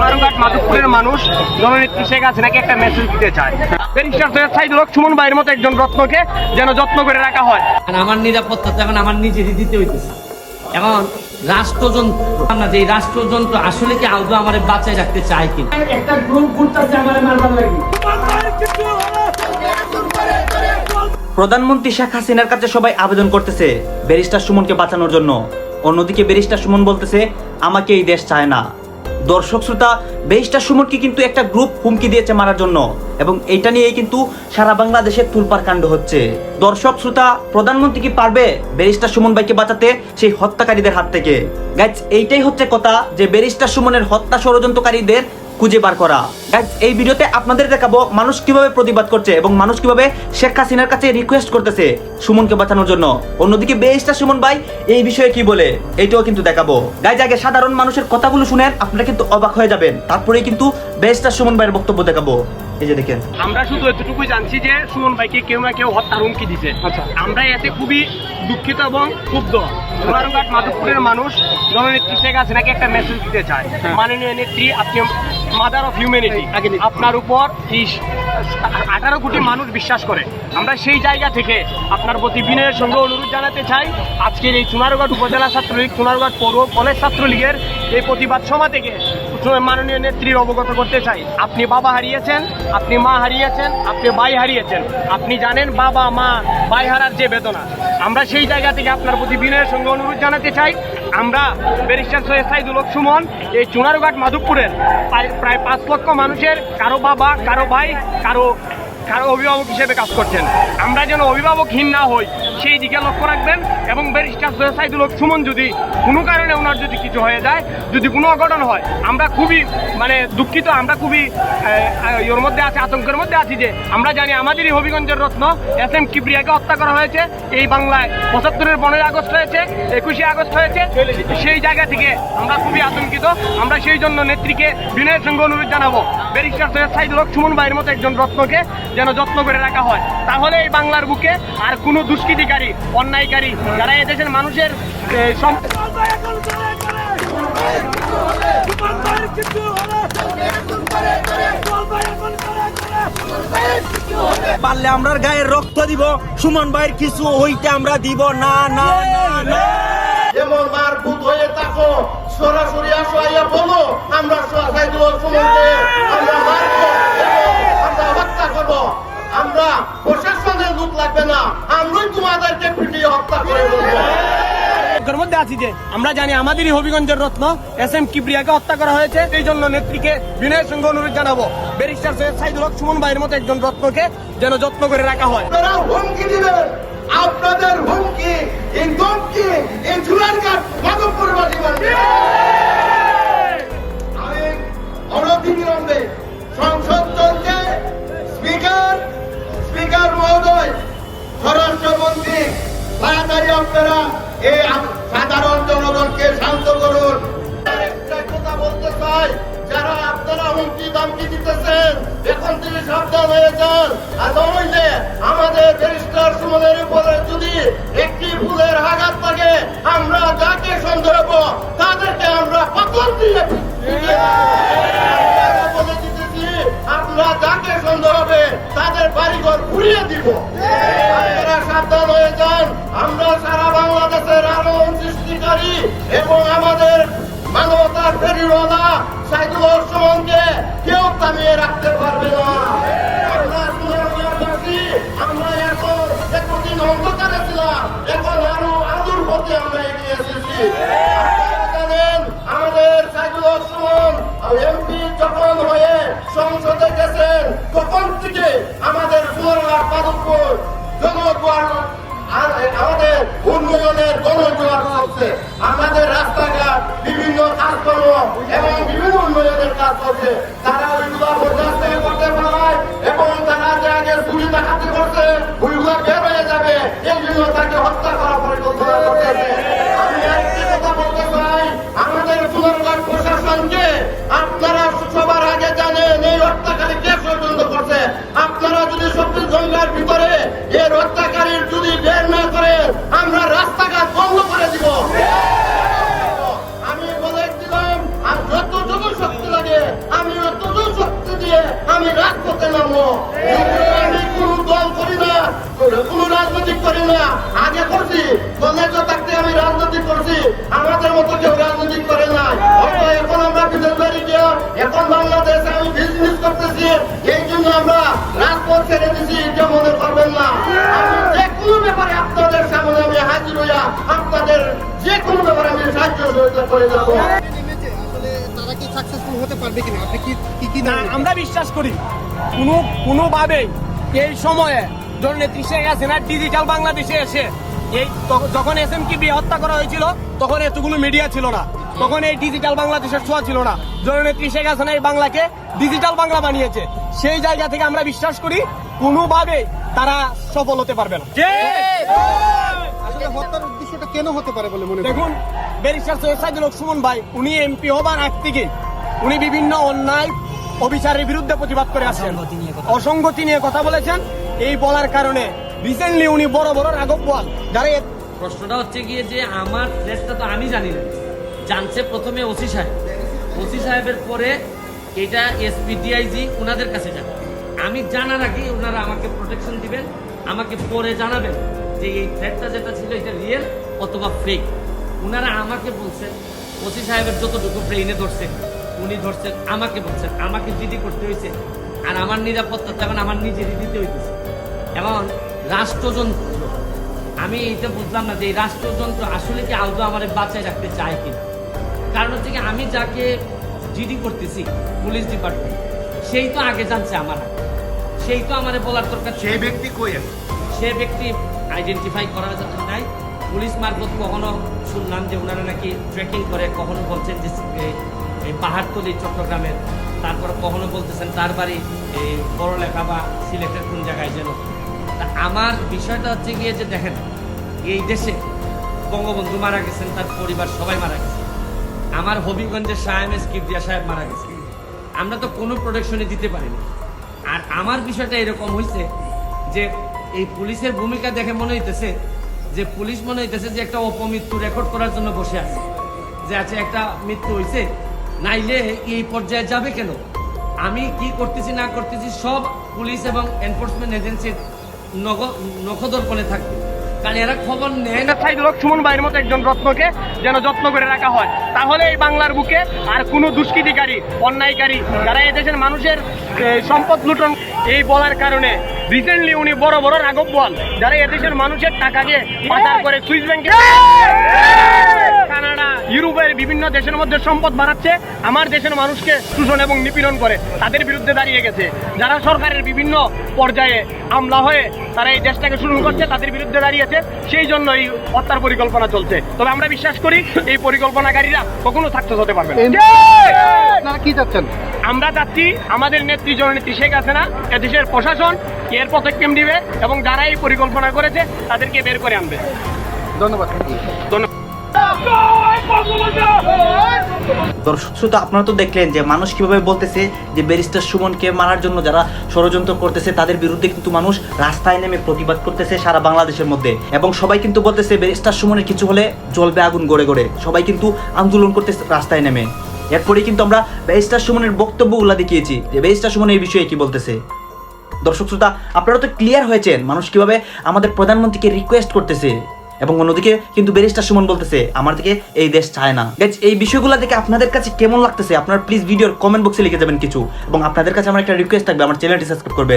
মাধবপুরের মানুষ জননেত্রী শেখ হাসিনাকে একটা মেসেজ দিতে চায়। ব্যারিস্টার সৈয়দ সাইদুল হক সুমন ভাইয়ের মতো একজন রত্নকে যেন যত্ন করে রাখা হয়। আমার নিরাপত্তা তো এখন আমার নিজেরই দিতে হইতেছে। এখন রাষ্ট্রযন্ত্র না যে রাষ্ট্রযন্ত্র আসলে কি আদৌ আমার বাঁচায় রাখতে চায় কি একটা গ্রুপ ঘুরতেছে আমার মারবার লাগি। প্রধানমন্ত্রী শেখ হাসিনার কাছে সবাই আবেদন করতেছে ব্যারিস্টার সুমনকে বাঁচানোর জন্য। অন্যদিকে ব্যারিস্টার সুমন বলতেছে আমাকে এই দেশ চায় না। দর্শক শ্রোতা বেশটা সুমনকে কিন্তু একটা গ্রুপ হুমকি দিয়েছে মারার জন্য এবং এটা নিয়েই কিন্তু সারা বাংলাদেশে তুলপার কাণ্ড হচ্ছে। দর্শক শ্রোতা, প্রধানমন্ত্রী কি পারবে ব্যারিস্টার সুমন ভাইকে বাঁচাতে সেই হত্যাকারীদের হাত থেকে? গাইজ এইটাই হচ্ছে কথা যে ব্যারিস্টার সুমনের হত্যা ষড়যন্ত্রকারীদের খুঁজে বার করা। এই ভিডিওতে আপনাদের দেখাবো মানুষ কীভাবে প্রতিবাদ করছে এবং মানুষ কীভাবে শেখ হাসিনার কাছে রিকোয়েস্ট করতেছে সুমনকে বাঁচানোর জন্য। অন্যদিকে বেস্টার সুমন ভাই এই বিষয়ে কি বলে এইটাও কিন্তু দেখাবো। গাইজ আগে সাধারণ মানুষের কথাগুলো শুনেন আপনারা কিন্তু অবাক হয়ে যাবেন। তারপরেই কিন্তু বেস্টার সুমন ভাইয়ের বক্তব্য দেখাবো। এই যে দেখেন। আমরা শুধু এতটুকুই জানছি যে সুমন ভাইকে কেউ না কেউ হত্যার হুমকি দিছে। আচ্ছা। আমরা এতে খুবই দুঃখিত এবং ক্ষুব্ধ। সোনারঘাট মাধবপুরের মানুষ জননেত্রী শেখ হাসিনাকে একটা মেসেজ দিতে চায়। মাননীয় নেত্রী আপনি মাদার অফ হিউম্যানিটি আপনার উপর আঠারো কোটি মানুষ বিশ্বাস করে। আমরা সেই জায়গা থেকে আপনার প্রতি বিনয়ের সঙ্গে অনুরোধ জানাতে চাই, আজকের এই চুনারগড় উপজেলা ছাত্রলীগ, চুনারগড় পৌর কলেজ ছাত্রলীগের এই প্রতিবাদ সভা থেকে মাননীয় নেত্রীর অবগত করতে চাই। আপনি বাবা হারিয়েছেন, আপনি মা হারিয়েছেন, আপনি ভাই হারিয়েছেন। আপনি জানেন বাবা, মা, ভাই হারার যে বেদনা। আমরা সেই জায়গা থেকে আপনার প্রতি বিনয়ের সঙ্গে অনুরোধ জানাতে চাই। আমরা ব্যারিস্টার সৈয়দ সাইদুল সুমন, এই চুনারঘাট মাধবপুরের প্রায় পাঁচ লক্ষ মানুষের কারও বাবা, কারও ভাই, কারও কারও অভিভাবক হিসেবে কাজ করছেন। আমরা যেন অভিভাবকহীন না হই। সেই দিকে লক্ষ্য রাখবেন এবং ব্যারিস্টার সৈয়দ সাইদুল হক সুমন যদি কোনো কারণে ওনার যদি কিছু হয়ে যায়, যদি কোনো অঘটন হয়, আমরা খুবই মানে দুঃখিত, আমরা খুবই ওর মধ্যে আছে, আতঙ্কের মধ্যে আছি যে আমরা জানি আমাদেরই হবিগঞ্জের রত্ন, এস এম কিবরিয়াকে হত্যা করা হয়েছে, এই বাংলায় পঁচাত্তরের পনেরোই আগস্ট হয়েছে, একুশে আগস্ট হয়েছে, সেই জায়গা থেকে আমরা খুবই আতঙ্কিত, আমরা সেই জন্য নেত্রীকে বিনয়ের সঙ্গে অনুরোধ জানাব, ব্যারিস্টার সৈয়দ সাইদুল হক সুমন ভাইয়ের মতো একজন রত্নকে যেন যত্ন করে রাখা হয়। তাহলে এই বাংলার বুকে আর কোনো দুষ্কৃতিকারী অন্যায়কারী যারা এদেশের মানুষের পারলে আমরা গায়ের রক্ত দিব সুমন ভাইয়ের কিছু হইতে আমরা দিব না না না না। যেমন মারভূত হয়ে থাকো সরাসরি আসো আইয়া বলো আমরা সাইদুল সুমনকে আমরা মারবো এবং আমরা হত্যা করব। আমরা পিটিয়ে হত্যা করে বলব মধ্যে আছি যে আমরা জানি আমাদেরই হবিগঞ্জের রত্ন এস এম কিবরিয়াকে হত্যা করা হয়েছে। এই জন্য নেত্রীকে বিনয় সঙ্গে অনুরোধ জানাব। ব্যারিস্টার সৈয়দ সাইদুল হক সুমন ভাইয়ের মতো একজন রত্নকে যেন যত্ন করে রাখা হয়। হুমকি দিবেন। আপনারা এই সাধারণ জনগণকে শান্ত করুন। বলতে চাই, যারা আপনারা হুমকি দিতেছেন, এখন সাবধান হয়ে যান। আর নইলে আমাদের ব্যারিস্টার সুমনের উপরে যদি একটি ফুলের আঘাত থাকে আমরা যাকে সন্দেহ তাদেরকে আমরা পাথর দিয়ে আমরা যাকে সন্দেহ হবে, তাদের বাড়িঘর ঘুরিয়ে দিব। আপনারা সাবধান হয়ে যান। আমরা সারা বাংলাদেশের আলোড়ন সৃষ্টিকারী এবং আমাদের মানবতার ফেরিওয়ালা সাইদুল হক কেউ থামিয়ে রাখতে পারবে না। আমরা এখন এতদিন অন্ধকারে ছিলাম, এখন আরও আদুর পথে আমরা এগিয়ে এসেছি। আমাদের সাইদুল হক সুমন এমপি যখন হয়ে সংসদে গেছেন, তখন থেকে আমাদের সুয়ার পাদুপুর জনগণ আমাদের উন্নয়নের গণজোয়ার হচ্ছে আমাদের রাস্তাঘাট, বিভিন্ন কাজকর্ম এবং বিভিন্ন উন্নয়নের কাজ করছে তারা আমরা কোনো ব্যাপারে বিশ্বাস করি কোনো কোনোভাবেই এই সময়ে জননেত্রী শেখ হাসিনা ডিজিটাল বাংলাদেশে এসে। এই যখন এস এম কি হত্যা করা হয়েছিল তখন এতগুলো মিডিয়া ছিল না। তখন এই ডিজিটাল বাংলাদেশের ছোঁয়া ছিল না। জননেত্রী শেখ হাসিনা এই বাংলাকে ডিজিটাল বাংলা বানিয়েছে। সেই জায়গা থেকে আমরা বিশ্বাস করি কোনোভাবে তারা সফল হতে পারবে না। হত্যার উদ্দেশ্যটা কেন হতে পারে বলে মনে দেখুন ব্যারিস্টার সৈয়দ সাইদুল সুমন ভাই উনি এমপি হবার আগ থেকে উনি বিভিন্ন অন্যায় অবিচারের বিরুদ্ধে প্রতিবাদ করে আসছেন। অসঙ্গতি নিয়ে কথা বলেছেন। এই বলার কারণে রিসেন্টলি উনি বড় বড় রাঘব বল যারা প্রশ্নটা হচ্ছে গিয়ে যে আমার দেশটা তো আমি জানি না। জানছে প্রথমে ওসি সাহেব। ওসি সাহেবের পরে এটা এসপি ডিআইজি ওনাদের কাছে যাবে। আমি জানার আগে ওনারা আমাকে প্রোটেকশন দিবেন, আমাকে পরে জানাবেন যে এই থ্রেটটা যেটা ছিল এটা রিয়েল অথবা ফেক ওনারা আমাকে বলছেন ওসি সাহেবের যতটুকু ব্রেইনে ধরছে, উনি ধরছেন আমাকে বলছেন আমাকে জিডি করতে হয়েছে। আর আমার নিরাপত্তা তখন আমার নিজেরই দিতে হইতেছে। এবং রাষ্ট্রযন্ত্র আমি এটা বুঝলাম না যে এই রাষ্ট্রযন্ত্র আসলে কি আদৌ আমার বাঁচায় রাখতে চায় কিনা। কারণ হচ্ছে কি আমি যাকে জিডি করতেছি পুলিশ ডিপার্টমেন্ট সেই তো আগে জানছে আমার সেই তো আমার বলার দরকার সেই ব্যক্তি কই সে ব্যক্তি আইডেন্টিফাই করা নাই। পুলিশ মারফত কখনো শুনলাম যে ওনারা নাকি ট্রেকিং করে কখনো বলছেন যে এই- এই পাহাড়তলি চট্টগ্রামের তারপর কখনো বলতেছেন তার বাড়ি, এই বড়লেখা বা সিলেটের কোন জায়গায় যেন। তা আমার বিষয়টা হচ্ছে গিয়ে যে দেখেন, এই দেশে বঙ্গবন্ধু মারা গেছেন, তার পরিবার সবাই মারা গেছে। আমার হবিগঞ্জের সাহেব কিবরিয়া সাহেব মারা গেছে। আমরা তো কোনো প্রোটেকশনে দিতে পারিনি। আর আমার বিষয়টা এরকম হয়েছে যে এই পুলিশের ভূমিকা দেখে মনে হইতেছে যে পুলিশ মনে হইতেছে যে একটা অপমৃত্যু রেকর্ড করার জন্য বসে আছে। যে আছে একটা মৃত্যু হয়েছে নাইলে এই পর্যায়ে যাবে কেন? আমি কি করতেছি না করতেছি সব পুলিশ এবং এনফোর্সমেন্ট এজেন্সির নখ নখদর্পণে থাকবে। কারণ এরা খবর নেয় না। সুমন ভাইয়ের মতো একজন রত্নকে যেন যত্ন করে রাখা হয়। তাহলে এই বাংলার বুকে আর কোনো দুষ্কৃতিকারী অন্যায়কারী যারা এদেশের মানুষের সম্পদ লুটন এই বলার কারণে রিসেন্টলি উনি বড় বড় রাঘব বল যারা এদেশের মানুষের টাকাকে পাচার করে সুইস ব্যাংকে ইউরোপের বিভিন্ন দেশের মধ্যে সম্পদ বাড়াচ্ছে আমার দেশের মানুষকে শোষণ এবং নিপীড়ন করে তাদের বিরুদ্ধে দাঁড়িয়ে গেছে। যারা সরকারের বিভিন্ন পর্যায়ে আমলা হয়ে তারা এই দেশটাকে শুরু করছে তাদের বিরুদ্ধে দাঁড়িয়েছে সেই জন্য এই হত্যার পরিকল্পনা চলছে। তবে আমরা বিশ্বাস করি এই পরিকল্পনাকারীরা কখনো সাকসেস হতে পারবে না। কি চাচ্ছেন? আমরা চাচ্ছি আমাদের নেত্রী জননেত্রী শেখ হাসিনা এদেশের প্রশাসন এর পদক্ষেপ দিবে এবং যারা এই পরিকল্পনা করেছে তাদেরকে বের করে আনবে। ধন্যবাদ। ধন্যবাদ। দর্শক শ্রোতা আপনারা তো দেখলেন যে মানুষ কীভাবে বলতেছে যে ব্যারিস্টার সুমনকে মারার জন্য যারা ষড়যন্ত্র করতেছে, তাদের বিরুদ্ধে কিন্তু মানুষ রাস্তায় নেমে প্রতিবাদ করতেছে সারা বাংলাদেশের মধ্যে। এবং সবাই কিন্তু বলতেছে ব্যারিস্টার সুমনের কিছু হলে জ্বলবে আগুন গড়ে গড়ে। সবাই কিন্তু আন্দোলন করতেছে রাস্তায় নেমে। এরপরে কিন্তু আমরা ব্যারিস্টার সুমনের বক্তব্যগুলো দেখিয়েছি যে ব্যারিস্টার সুমন এই বিষয়ে কি বলতেছে। দর্শক, শ্রোতা, আপনারা তো ক্লিয়ার হয়েছেন মানুষ কীভাবে আমাদের প্রধানমন্ত্রীকে রিকোয়েস্ট করতেছে। এবং অন্যদিকে কিন্তু ব্যারিস্টার সুমন বলতেছে আমার থেকে এই দেশ চায় না। Guys, এই বিষয়গুলো দেখে আপনাদের কাছে কেমন লাগতেছে? আপনার প্লিজ ভিডিওর কমেন্ট বক্সে লিখে যাবেন কিছু। এবং আপনাদের কাছে আমার একটা রিকোয়েস্ট থাকবে আমার চ্যানেলটি সাবস্ক্রাইব করবেন।